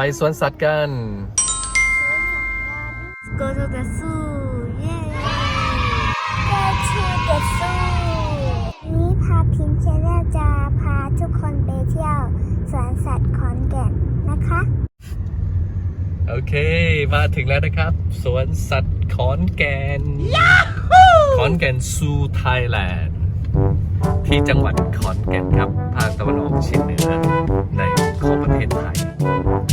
ไปสวนสัตว์กัน Go to the zoo เย้ Go to the zoo นี่พาพิมพ์เชแนลจะพาทุกคนไปเที่ยวสวนสัตว์ขอนแก่นนะคะ โอเค มาถึงแล้วนะครับ สวนสัตว์ขอนแก่น ขอนแก่นซูไทยแลนด์ ที่จังหวัดขอนแก่นครับ ภาคตะวันออกเฉียงเหนือในของประเทศไทย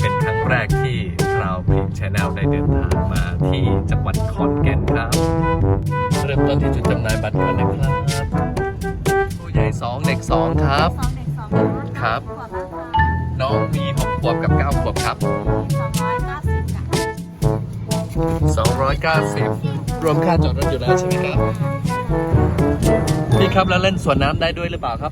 เป็นครั้งแรกที่เราพิมพ์ชแนลได้เดินทางมาที่จังหวัดขอนแก่นครับ เริ่มต้นที่จุดจำหน่ายบัตรก่อนนะครับผู้ใหญ่ 2 เด็ก 2 ครับสองเด็กสองครับขวบละค่ะน้องมี 6 ขวบกับ 9 ขวบครับสองร้อยเก้าสิบค่ะ290 รวมค่าจอดรถอยู่แล้วใช่ไหมครับ พี่ครับแล้วเล่นสวนน้ำได้ด้วยหรือเปล่าครับ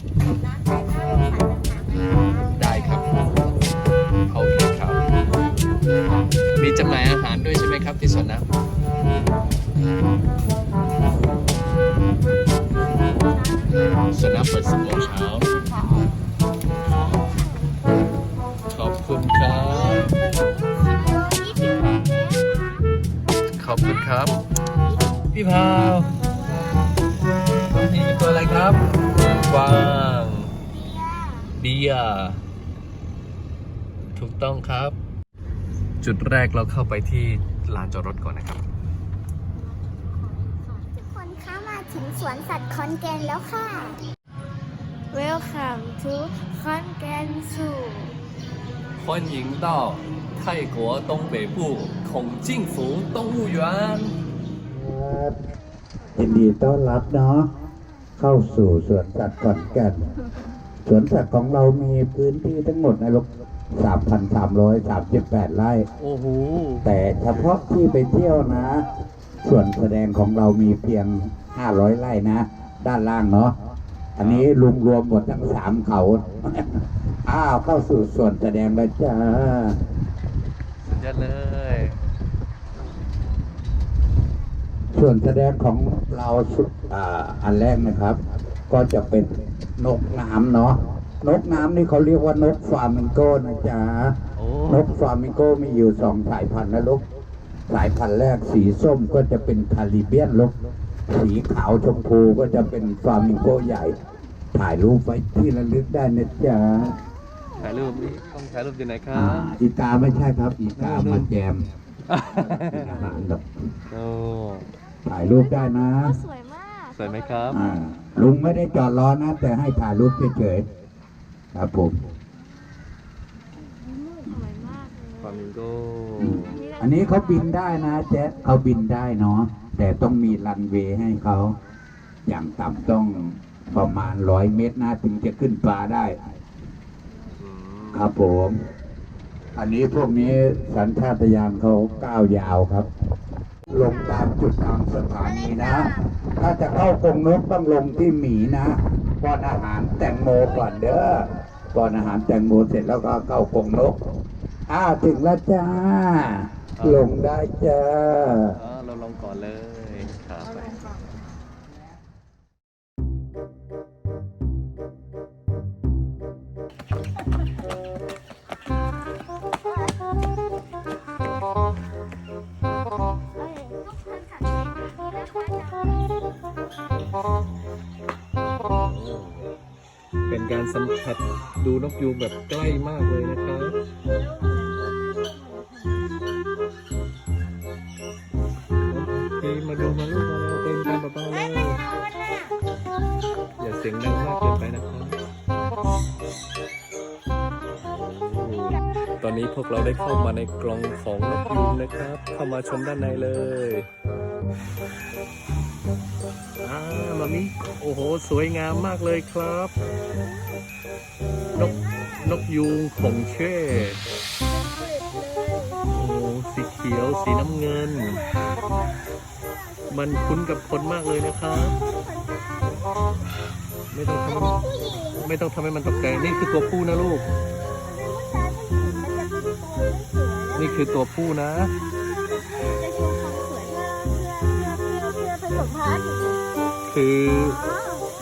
มีจำหน่ายอาหารด้วยใช่ไหมครับที่สวนน้ำสวนน้ำเปิดสิบโมงเช้าขอบคุณครับ ขอบคุณครับ พี่พาวนี่ตัวอะไรครับกวางเบียร์ถูกต้องครับ จุดแรกเราเข้าไปที่ลานจอดรถก่อนนะครับ ทุกคนเข้ามาถึงสวนสัตว์ขอนแก่นแล้วค่ะ Welcome to ขอนแก่น Zoo 欢迎到泰国东北部孔敬福动物园。 ยินดีต้อนรับเนาะเข้าสู่สวนสัตว์ขอนแก่นสวนสัตว์ของเรามีพื้นที่ทั้งหมดนะลูก 3,338 ไร่ โอ้โห แต่เฉพาะที่ไปเที่ยวนะ ส่วนแสดงของเรามีเพียง 500 ไร่นะ ด้านล่างเนาะ อันนี้รวมรวมหมดทั้งสามเขา อ้าว เข้าสู่ส่วนแสดงแล้วจ้า สุดยอดเลย ส่วนแสดงของเราสุดอ่าอันแรกนะครับ ก็จะเป็นนกน้ำเนาะ นกน้ำนี่เขาเรียกว่านกฟลามิงโกนะจ๊ะโอ้นกฟลามิงโกมีอยู่สองสายพันธุ์นะลูกสายพันธุ์แรกสีส้มก็จะเป็นคาริเบียนลูกสีขาวชมพูก็จะเป็นฟลามิงโกใหญ่ ถ่ายรูปไว้ที่ระลึกได้นะจ๊ะถ่ายรูปนี่ต้องถ่ายรูปอยู่ไหนครัอ่าบอีกาไม่ใช่ครับ อีกามาแจมเป็นอาหารแบบโอ้ถ่ายรูปได้นะ สวยมาก สวยไหมครับอ่าลุงไม่ได้จอดรอนะ แต่ให้ถ่ายรูปเฉยๆ ครับผม สวยมากเลยฟามิงโกอันนี้เขาบินได้นะแจ๊คเขาบินได้เนาะแต่ต้องมีรันเวย์ให้เขา อย่างต่ำต้องประมาณร้อยเมตรนะถึงจะขึ้นฟ้าได้ อืมครับผม อันนี้พวกนี้สัญชาตญาณเขาก้าวยาวครับ ลงตามจุดตามสถานีนะ ถ้าจะเข้ากรงนกต้องลงที่หมีนะ ป้อนอาหารแตงโมก่อนเด้อป้อนอาหารแตงโมเสร็จแล้วก็เข้ากรงนกอ้าวถึงแล้วจ้า ลงได้จ้าอ๋อเราลงก่อนเลย เป็นการสัมผัสดูนกยูงแบบใกล้มากเลยนะครับโอเคมาดูมาลูกมาแล้วเต้นกันเบาๆเลยอย่าเสียงดังมากเกินไปนะครับตอนนี้พวกเราได้เข้ามาในกรงของนกยูงนะครับ เข้ามาชมด้านในเลย อ่ามามิโอ้โห สวยงามมากเลยครับ นกนกยูงผงเช่โอ้โหสีเขียวสีน้ำเงิน มันคุ้นกับคนมากเลยนะครับ ไม่ต้องทำไม่ต้องทำให้มันตกใจนี่คือตัวผู้นะลูก นี่คือตัวผู้นะคือสั คือ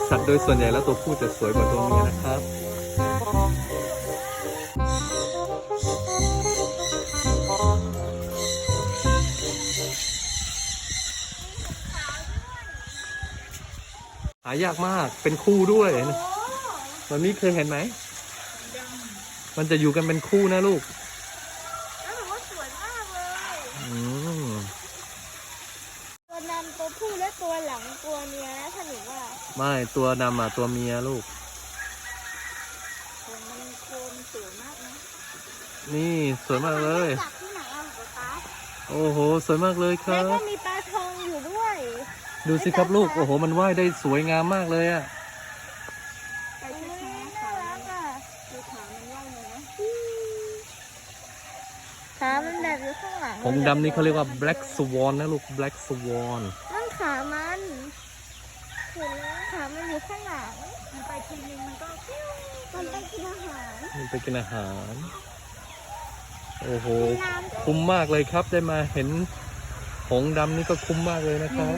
สัตว์โดยส่วนใหญ่แล้วตัวผู้จะสวยกว่าตัวเมียนะครับ หายากมากเป็นคู่ด้วยวันนี้เคยเห็นไหม มันจะอยู่กันเป็นคู่นะลูก ไม่ตัวนำอะตัวเมียลูกคนมันโคมสวยมากนะนี่สวยมากเลย จับที่ไหนอะป๊าป๊าโอ้โห สวยมากเลยคแล้รัวก็บ มีปลาทองอยู่ด้วย ดูสิครับลูกโอ้โห มันว่ายได้สวยงามมากเลยอะไปช้าๆน่ารักอะดูขามันว่ายเลยนะขามันแบบอยู่ข้างหลังผงดำนี่เขาเรียกว่า black swan นะลูก black swan นั่นขามันเห็นไหมขามันอยู่ข้างหลัง มันไป ทีนึงมันก็ปิ้วมันไปกินอาหารมันไปกินอาหาร โอ้โหน้ำคุ้มมากเลยครับได้มาเห็นผงดำนี่ก็คุ้มมากเลยนะครับ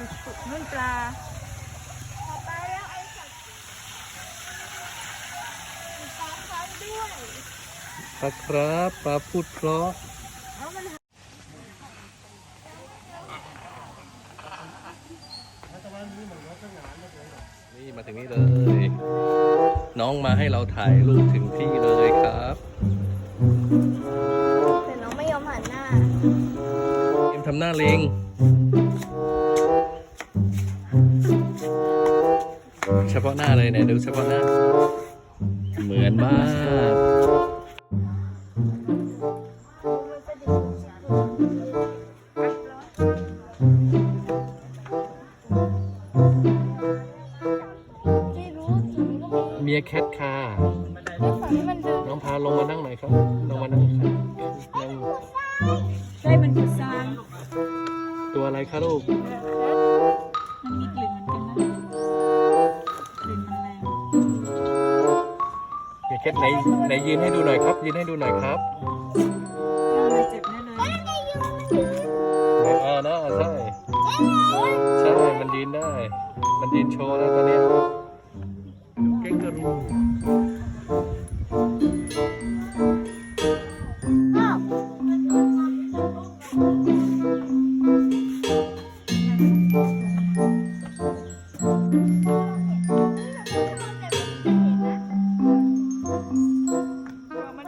นุ่นปลาต่อไปแล้วไอ้สัตว์มีปลาคันด้วยปลาครับปลาพูดเพราะแล้วมันนี่มาถึงนี่เลย น้องมาให้เราถ่ายรูปถึงที่เลยครับแต่น้องไม่ยอมหันหน้าเอ็มทำหน้าลิงเฉพาะหน้าเลยเนี่ยดูเฉพาะหน้า เหมือนมาก ยแคทค่ะแล้วฝั่งที่มันเดินน้องพาลงมานั่งหน่อยครับ ลงมานั่งครับนั่งใช่มันคือซานตัวอะไรคะลูก มันมีกลิ่นเหมือนกันนะกลิ่นมันแรงเมียแคทไหนไหนยืนให้ดูหน่อยครับ ยืนให้ดูหน่อยครับไม่เจ็บแน่เลยไหนอ่านะใช่ ใช่ มันยืนได้ มันยืนโชว์แล้วตอนเนี้ มัน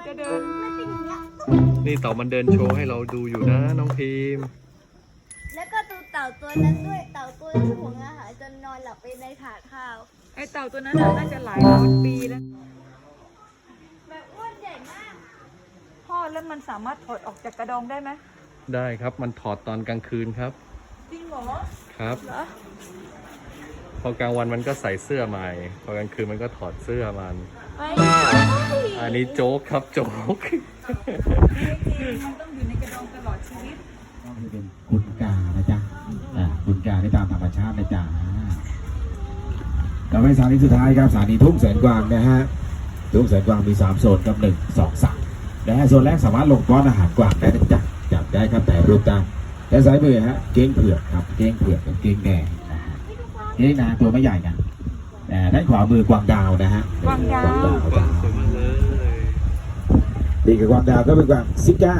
จะเดิน นี่เต่ามันเดินโชว์ให้เราดูอยู่นะน้องพิมแล้วก็ดูเต่าตัวนั้นด้วย เต่าตัวนั้นห่วงอาหารจนนอนหลับไปในถาดข้าว ไอเต่าตัวนั้นน่ะน่าจะหลายร้อยปีแล้วแบบอ้วนใหญ่มากพ่อแล้วมันสามารถถอดออกจากกระดองได้ไหมได้ครับมันถอดตอนกลางคืนครับ จริงเหรอครับเหรอพอกลางวันมันก็ใส่เสื้อใหม่ พอกลางคืนมันก็ถอดเสื้อมัน ไม่อันนี้โจ๊กครับโจ๊ก จริงมันต้องอยู่ในกระดองตลอดชีวิตก็คือเป็นคุณกานะจ๊ะอ่าคุณกาได้ตามธรรมชาตินะจ๊ะ ต่อไปสถานีสุดท้ายครับสถานีทุ่งแสนกวางนะฮะทุ่งแสนกวางมี 3 โซนครับหนึ่งสองสามนะฮะโซนแรกสามารถลงป้อนอาหารกวางได้นะจ๊ะจับได้ครับแต่รูปได้และซ้ายมือฮะเก้งเผือกครับเก้งเผือกกับเก้งแดงนะฮะเก้งนาตัวไม่ใหญ่กันแต่ด้านขวามือกวางดาวนะฮะกวางดาวกวางดาวสวยมากเลยดีกับกวางดาวก็เป็นกวางซิก้า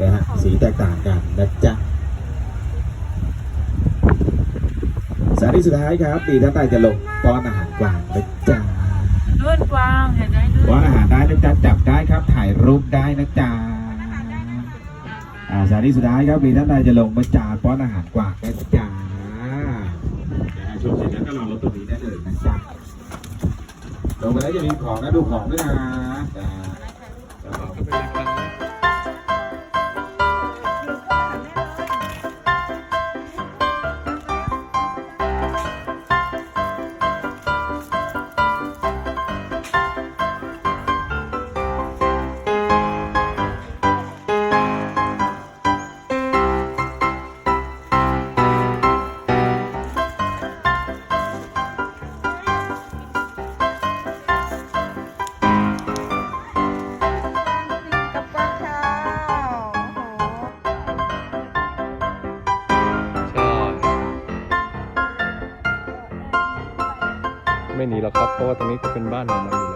นะฮะสีแตกต่างกันนะจ๊ะสถานีสุดท้ายครับดีท่านใดจะลง ป้อนอาหารกวางนะจ๊ะนู่นกวางเห็นไหมนู่นป้อนอาหารได้นะจ๊ะจับได้ครับ ถ่ายรูปได้นะจ๊ะอ่าสถานีสุดท้ายครับดีท่านใดจะลงมาจาป้อนอาหารกวางนะจ๊ะนะฮะช่วงเสร็จแล้วก็รอรถตรงนี้ได้เลยนะจ๊ะลงไปแล้วอย่าลืมของนะดูของด้วยนะ หรอกครับเพราะว่าตรงนี้ก็เป็นบ้านของมันอยู่แล้ว